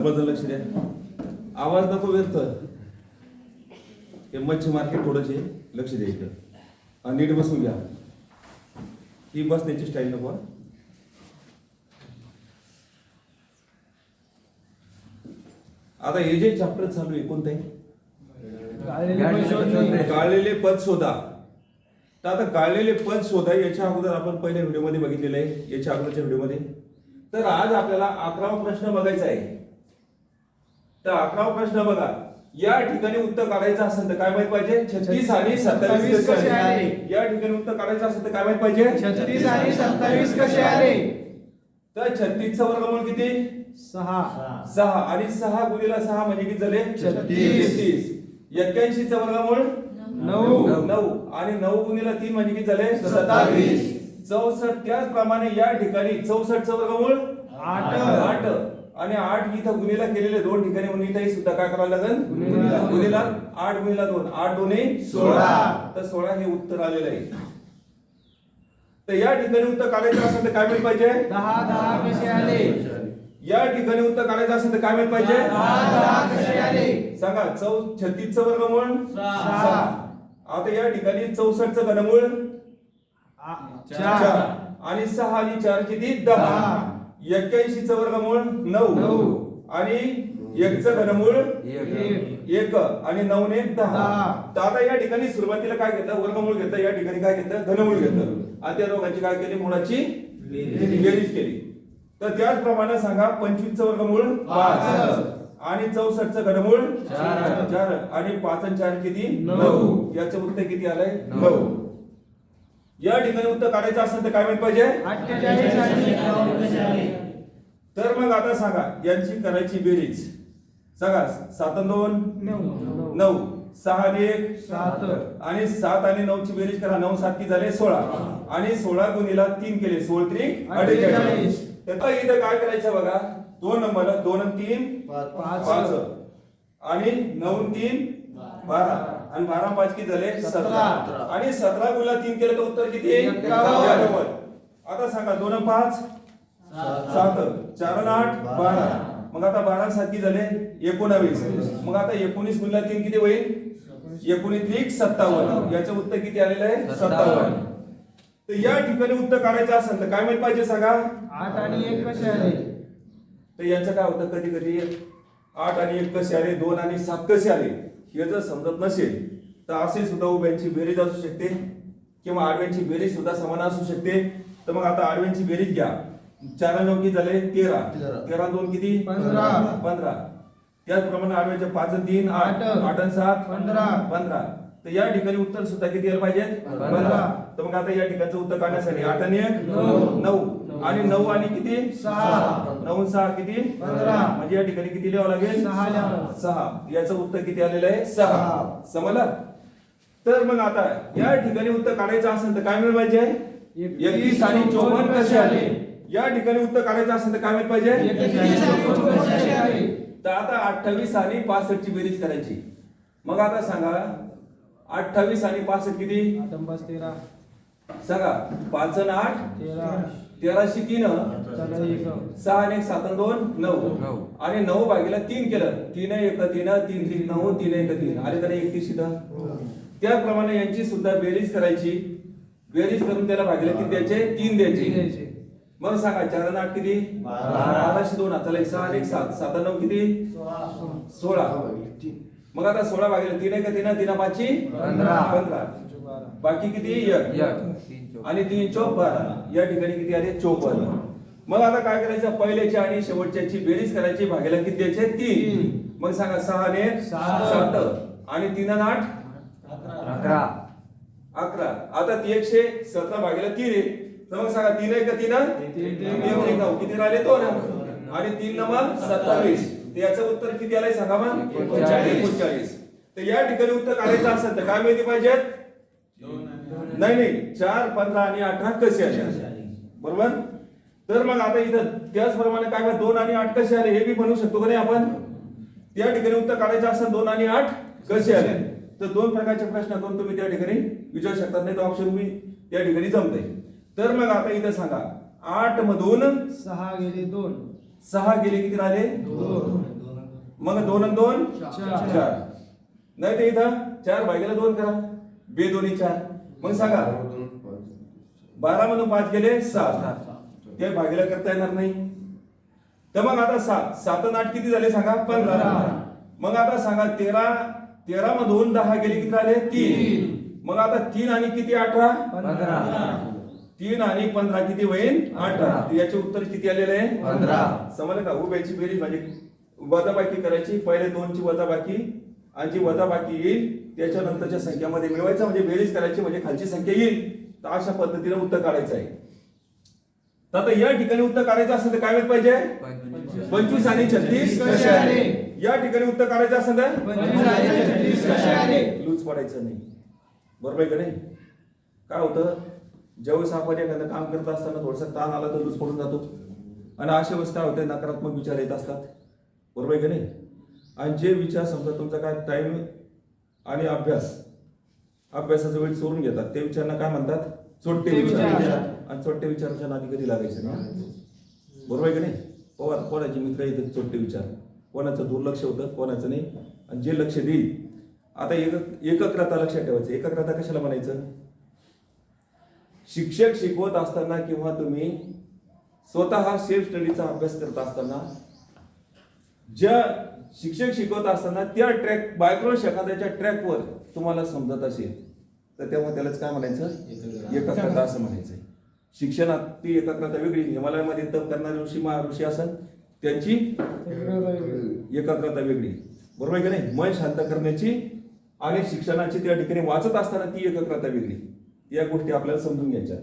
लक्ष द्या. आवाज नको व्यर्थ. हे मच्छी मार्केट थोडंसे लक्ष द्या इकडं. हा, नीट बसून घ्या. ही बसण्याची स्टाईल नको. आता हे जे चॅप्टर चालू आहे कोणतं काढलेले पद शोधा. तर आता काढलेले पद शोधा याच्या अगोदर आपण पहिल्या व्हिडिओमध्ये बघितलेलं आहे याच्या अगोदरच्या व्हिडिओमध्ये तर आज आपल्याला अकरावा प्रश्न बघायचा आहे. तर अकरावा प्रश्न बघा. या ठिकाणी उत्तर काढायचं असेल तर काय माहीत पाहिजे? छत्तीस आणि सत्तावीस कसे आले? या ठिकाणी उत्तर काढायचं असेल तर काय माहीत पाहिजे? छत्तीस आणि सत्तावीस कसे आले? तर छत्तीसचं वर्गमूळ किती? सहा. सहा. आणि सहा गुणिला सहा म्हणजे किती झाले? छत्तीस. एक्क्याऐंशीचं वर्गमूळ? नऊ. नऊ. आणि नऊ गुणिला तीन म्हणजे किती झाले? सत्तावीस. चौसष्ट त्याचप्रमाणे या ठिकाणी चौसष्टचं वर्गमूळ? आठ. आठ. आणि आठ इथं गुणिला केलेले दोन ठिकाणी म्हणून इथं सुद्धा काय करावं लागेल. गुणिला. आठ गुणिला दोन. आठ दोन्ही सोळा. तर सोळा हे उत्तर आलेलं आहे. तर या ठिकाणी उत्तर काढायचं असेल तर काय मिळत पाहिजे? दहा दहा कसे आले? या ठिकाणी उत्तर काढायचं असेल तर काय मिळत पाहिजे? दहा दहा कसे आले? सांगा चौ छत्तीसचं वर्गमूळ. आता या ठिकाणी चौसष्टचं घनमूळ? आणि सहा आणि चार किती? दहा. दहा. एक्क्याऐंशीचं वर्गमूळ नऊ. आणि एकचं घनमूळ एक. आणि नऊ ने दहा. तर आता या ठिकाणी सुरुवातीला काय घेतलं वर्गमूळ घेतलं या ठिकाणी काय घेतलं घनमूळ घेतलं आणि त्या दोघांची काय केली मुळाची बेरीज केली तर त्याचप्रमाणे सांगा पंचवीसचं वर्गमूळ पाच आणि चौसष्टचं घनमूळ चार. आणि पाच आणि चार किती नऊ. नऊ याचं उत्तर किती आलंय नऊ. या ठिकाणी उत्तर काढायचं असेल तर काय माहीत पाहिजे? तर मग आता सांगा यांची करायची बेरीज. सांगा सात दोन? नऊ. सहा आणि एक? सात. आणि सात आणि नऊ ची बेरीज करा. नऊ सात की झाले सोळा. आणि सोळा गुणीला तीन केले. सोळ त्रिक अठ्ठेचाळीस. तर इथं काय करायचं बघा? दोन नंबर दोन तीन? पाच. पाच. आणि नऊ तीन? बारा. आणि बारा पाच किती झाले? सतरा. आणि सतरा गुणीला तीन केलं तर उत्तर किती. आता सांगा दोन पाच? सात. चार आठ? बारा. मग आता बारा सात किती झाले? एकोणावीस. मग आता एकोणीस गुणला तीन किती होईल? एकोणीस त्रिक सत्तावन्न. याचं उत्तर किती आलेलं आहे? सत्तावन्न. तर या ठिकाणी उत्तर काढायचं असेल तर काय माहीत पाहिजे सांगा? आठ आणि एक कसे आले? तर यांचं काय होतं कधी कधी आठ आणि एक कसे आले? दोन आणि सात कसे आले? हे जर समजत नसेल तर असे सुद्धा उभ्यांची बेरीज असू शकते किंवा आडव्यांची बेरीज सुद्धा समान असू शकते. तर मग आता आडव्यांची बेरीज घ्या. चार नऊ किती झाले? तेरा. तेरा. दोन किती? पंधरा. पंधरा. त्याचप्रमाणे आडव्याचे पाच तीन आठ. आठ. सात? पंधरा. पंधरा. तर या ठिकाणी उत्तर सुद्धा किती यायला पाहिजे पंधरा. तर मग आता या ठिकाणचं उत्तर काढण्यासाठी आठ आणि एक? नऊ. आणि नऊ आणि किती? सहा. नऊ सहा किती? पंधरा. म्हणजे या ठिकाणी किती लिहावं लागेल? सहा याचं उत्तर किती आलेलं आहे? सहा. समजलं? तर मग आता या ठिकाणी उत्तर काढायचं असेल तर काय मिळालं पाहिजे? एकतीस आणि चोपन्न कसे आले? या ठिकाणी उत्तर काढायचं असेल तर काय मिळालं पाहिजे? तर आता अठ्ठावीस आणि पासष्ट ची बेरीज करायची. मग आता सांगा अठ्ठावीस आणि पासष्ट किती? सांगा पाच आठ? तेरा. तेराशे तीन सहा आणि एक सात आणि दोन नऊ. आणि नऊ भागीला तीन केलं. तीन एक तीन तीन तीन नऊ तीन एक तीन. आले तर एकतीस इथं. त्याप्रमाणे यांची सुद्धा बेरीज करायची. बेरीज करून त्याला भागीला किती द्यायचे? तीन द्यायचे. द्यायचे. मग सांगा चार आठ किती? बाराशे दोन. एक सहा आणि एक सात. सात नऊ किती? सोळा. मग आता सोळा भागीला तीन एक तीन तीन पाचशे पंधरा. बाकी किती? एक. आणि तीन चौक बारा या ठिकाणी किती आले? चौपन्न मग आता काय करायचं? पहिल्याची आणि शेवटच्याची बेरीज करायची. भागेला किती द्यायचे? तीन. मग सांगा सहा एक सात. आणि तीन आणि आठ? अकरा. अकरा. आता ती एकशे सतरा भागेला तीन आहे. तर मग सांगा तीन आहे का तीन तीन, नऊ किती राहिले? दोन आणि तीन नऊ सत्तावीस. याचं उत्तर किती आलंय? सांगा मग. एकोणचाळीस. एकोणचाळीस. तर या ठिकाणी उत्तर काढायचं असेल तर काय माहिती पाहिजेत? नाही नाही. चार पंधरा आणि अठरा कसे आले? बरोबर? तर मग आता इथं त्याचप्रमाणे काय दोन आणि आठ कसे आले हे बी म्हणू शकतो का नाही आपण? त्या ठिकाणी उत्तर काढायचं असेल दोन आणि आठ कसे आले? तर दोन प्रकारचे प्रश्न करून तुम्ही त्या ठिकाणी विचारू शकतात नाही तो ऑप्शन मी त्या ठिकाणी जमते तर मग आता इथं सांगा आठ मधून सहा गेले दोन. सहा गेले किती राहिले? दोन. मग दोन आणि दोन? चार. चार. नाही ते इथं चार भागेला दोन करा. बे दोन्ही चार. मग सांगा. बारा मधून पाच गेले सात. ते भागीला करता येणार नाही. तर मग आता सात. सात आठ किती झाले सांगा? पंधरा. मग आता सांगा तेरा तेरा मधून दहा गेले किती झाले तीन. मग आता तीन आणि किती अठरा? पंधरा. तीन आणि पंधरा किती होईल अठरा. याचे उत्तर किती आलेले? आहे पंधरा. समजलं का? उभ्याची बेरीज म्हणजे वजाबाकी करायची. पहिले दोनची वजाबाकी आणि जी वजाबाकी येईल त्याच्यानंतरच्या संख्यामध्ये मिळवायचं म्हणजे बेरीज करायची म्हणजे खालची संख्या येईल. तर अशा पद्धतीने उत्तर काढायचं आहे. तर आता या ठिकाणी उत्तर काढायचं असेल तर काय माहीत पाहिजे? पंचवीस आणि छत्तीस या ठिकाणी उत्तर काढायचं असेल तर? लूज पडायचं नाही. बरोबर आहे का नाही? काय होतं? ज्यावेळेस आपण एखादं काम करत असताना थोडासा ताण आला तर लूज पडून जातो. आणि अशा वेळेस काय होतं नकारात्मक विचार येत असतात. बरोबर आहे का नाही? आणि जे विचार समजा तुमचा काय टाइम आणि अभ्यास. अभ्यासाचा वेळ चोरून घेतात. ते विचारांना काय म्हणतात? चोट्टे विचार विचार. आणि चोट्टे विचाराच्या नादी कधी लागायचे ना? बरोबर आहे का नाही? पोवा कोणाचे मित्र येतात चोट्टे विचार? कोणाचं दुर्लक्ष होतं कोणाचं नाही? आणि जे लक्ष देईल. आता एक एकाग्रता लक्षात ठेवायचं. एकाग्रता कशाला म्हणायचं? शिक्षक शिकवत असताना किंवा तुम्ही स्वतः सेल्फ स्टडीचा अभ्यास करत असताना ज्या शिक्षक शिकवत असताना त्या ट्रॅक बायक्रोश एखाद्याच्या ट्रॅकवर तुम्हाला समजत असेल तर तेव्हा त्यालाच काय म्हणायचं? एकाग्रता. असं म्हणायचं. शिक्षणात ती एकाग्रता वेगळी. हिमालयामध्ये तप करणारे ऋषी महा ऋषी असन त्यांची एकाग्रता वेगळी. बरोबर आहे का नाही? मन शांत करण्याची आणि शिक्षणाची त्या ठिकाणी वाचत असताना ती एकाग्रता वेगळी. या गोष्टी आपल्याला समजून घ्यायच्या.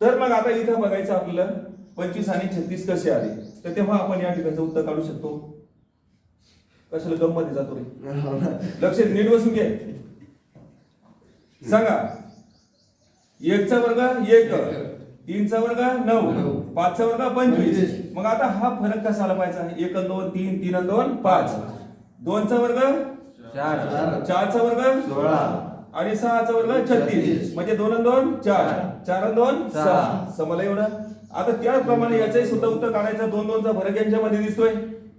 तर मग आता इथं बघायचं आपल्याला पंचवीस आणि छत्तीस कसे आले? तर तेव्हा आपण या ठिकाणचं उत्तर काढू शकतो. कशाला गममध्ये जातो रे लक्ष नीट बसून घे. सांगा. एकचा वर्ग एक. तीनचा वर्ग नऊ. पाचचा वर्ग पंचवीस. मग आता हा फरक कसा आला पाहिजे एक दोन तीन तीन दोन पाच. दोनचा वर्ग? चार. चारचा वर्ग? सोळा. आणि सहाचा वर्ग? छत्तीस. म्हणजे दोन आणि दोन? चार. चार. आणि दोन? सहा. सहा. समजलं एवढं? आता त्याचप्रमाणे याचंही सुद्धा उत्तर काढायचं. दोन दोनचा फरक यांच्यामध्ये दिसतोय.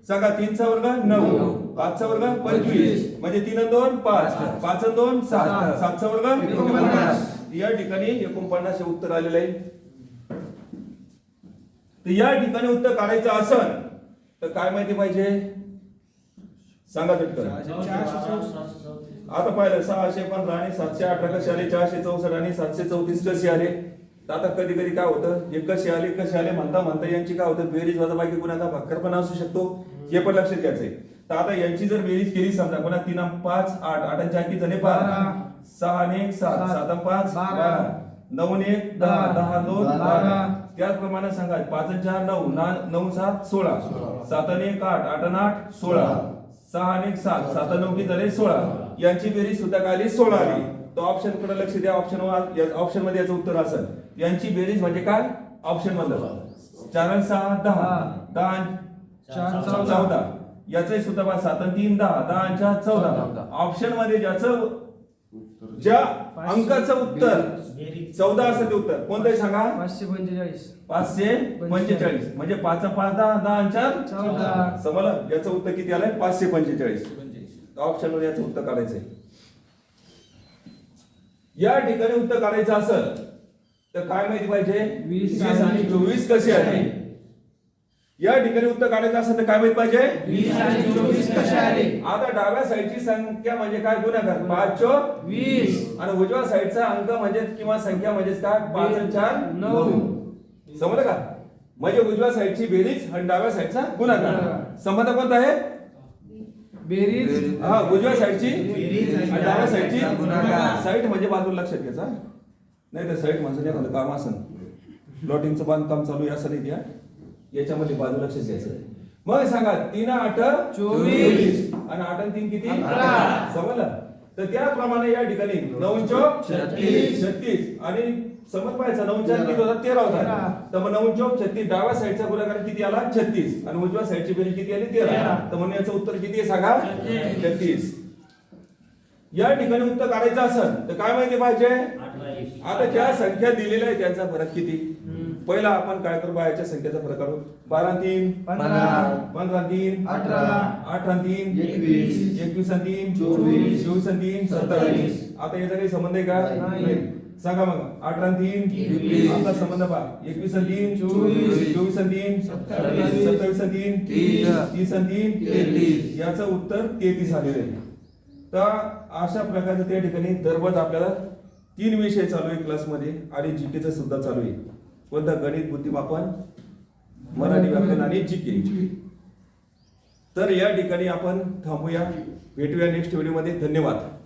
सांगा तीनचा वर्ग नऊ. पाचचा वर्ग पंचवीस. म्हणजे तीन आणि दोन पाच. पाच. आणि दोन सात. सात. सातचा वर्ग एकोणपन्नास. या ठिकाणी एकोणपन्नास हे उत्तर आलेलं आहे. तर या ठिकाणी उत्तर काढायचं असन तर काय माहिती पाहिजे? सांगा चटकन. आता पाहिलं सहाशे पंधरा आणि सातशे अठरा कसे आले? चारशे चौसष्ट आणि सातशे चौतीस कसे आले? तर आता कधी कधी काय होतं हे कसे आले कसे आले म्हणता म्हणता यांची काय होतं बेरीज वजाबाकी गुणाचा भाकर पण असू शकतो हे पण लक्षात घ्यायचंय. तर आता यांची जर बेरीज केली समजा पुन्हा तीन पाच आठ आठ चार किती झाले? बारा बारा. सहा आणि एक सात. सात. पाच बारा. नऊ एक दहा. दहा. दोन बारा. त्याचप्रमाणे सांगा पाच चार नऊ. नऊ सात सोळा. सात आणि एक आठ. आठ आणि आठ सोळा. सहा आणि एक सात. सात नऊ किती झाले? सोळा. यांची बेरीज सुद्धा काय आली सोळा आली. तो ऑप्शनकडे लक्ष द्या. ऑप्शन ऑप्शनमध्ये याचं उत्तर असेल. यांची बेरीज म्हणजे काय? ऑप्शन मधलं. चार सहा दहा. दहा. चौदा. याचंही सुद्धा सात तीन दहा. दहा चार चौदा. ऑप्शनमध्ये ज्याचं ज्या अंकाचं उत्तर. चौदा असं ते उत्तर. कोणतंही सांगा. पाचशे पंचेचाळीस. पाचशे पंचेचाळीस. म्हणजे पाच पाच दहा. दहा चार. चौदा. समजलं? याचं उत्तर किती आलंय? पाचशे पंचेचाळीस. ऑप्शनमध्ये याचं उत्तर काढायचंय. या ठिकाणी उत्तर काढायचं असेल तर काय माहिती पाहिजे? वीस आणि चोवीस. कसे आले या ठिकाणी उत्तर काढायचं असेल तर काय माहिती पाहिजे? आता डाव्या साईडची संख्या म्हणजे काय? गुणाकार. पाच वीस. आणि उजव्या साईडचा अंक म्हणजे किंवा संख्या म्हणजे काय? पाच चार नऊ. समजलं का? म्हणजे उजव्या साईडची बेरीज आणि डाव्या साईडचा गुणाकार. गुणाकार. संबंध कोणता आहे? बेरीज. हा उजव्या साईडची. आणि डाव्या साईडची. साईड म्हणजे बाजूला लक्षात घ्यायचा नाही तर साईड म्हणजे एखादं काम असन. प्लॉटिंगचं बांधकाम चालू आहे असं नाही त्या याच्यामध्ये बाजू लक्षात घ्यायचं. मग सांगा तीन आठ चोवीस. आणि आठ आणि तीन किती. समजलं? तर त्याप्रमाणे या ठिकाणी नऊ चौक छत्तीस. छत्तीस. आणि समज पाहायचा नऊ चार किती होता तेरा होता. तेरा. मग नऊ चौक छत्तीस डाव्या साईडचा गुणाकार किती आला? छत्तीस. आणि उजव्या साईडची बेरीज किती आली? तेरा. तेरा. म्हणून याचं उत्तर किती आहे सांगा? छत्तीस. या ठिकाणी उत्तर काढायचं असेल तर काय माहिती पाहिजे? आता ज्या संख्या दिलेल्या आहेत त्यांचा फरक किती? पहिला आपण काय करू बायाच्या संख्येचा फरक काढू बारा तीन पंधरा पंधरा तीन अठरा आठ आणि तीन एकवीस एकवीस तीन चोवीस चोवीस तीन सत्तावीस आता याचा काही संबंध आहे का. सांगा मग अठरा तीन. आता संबंध पहा एकवीस तीन चोवीस. चोवीस तीन सत्तावीस. तीन तीस. तीन तेहतीस. याचं उत्तर तेहतीस आलेलं आहे तर अशा प्रकारचं त्या ठिकाणी दररोज आपल्याला तीन विषय चालू आहे क्लासमध्ये आणि जीकेचं सुद्धा चालू आहे कोणतं गणित बुद्धिमापन? मराठी व्याकरण आणि जीके. तर या ठिकाणी आपण थांबूया. भेटूया नेक्स्ट व्हिडिओमध्ये धन्यवाद.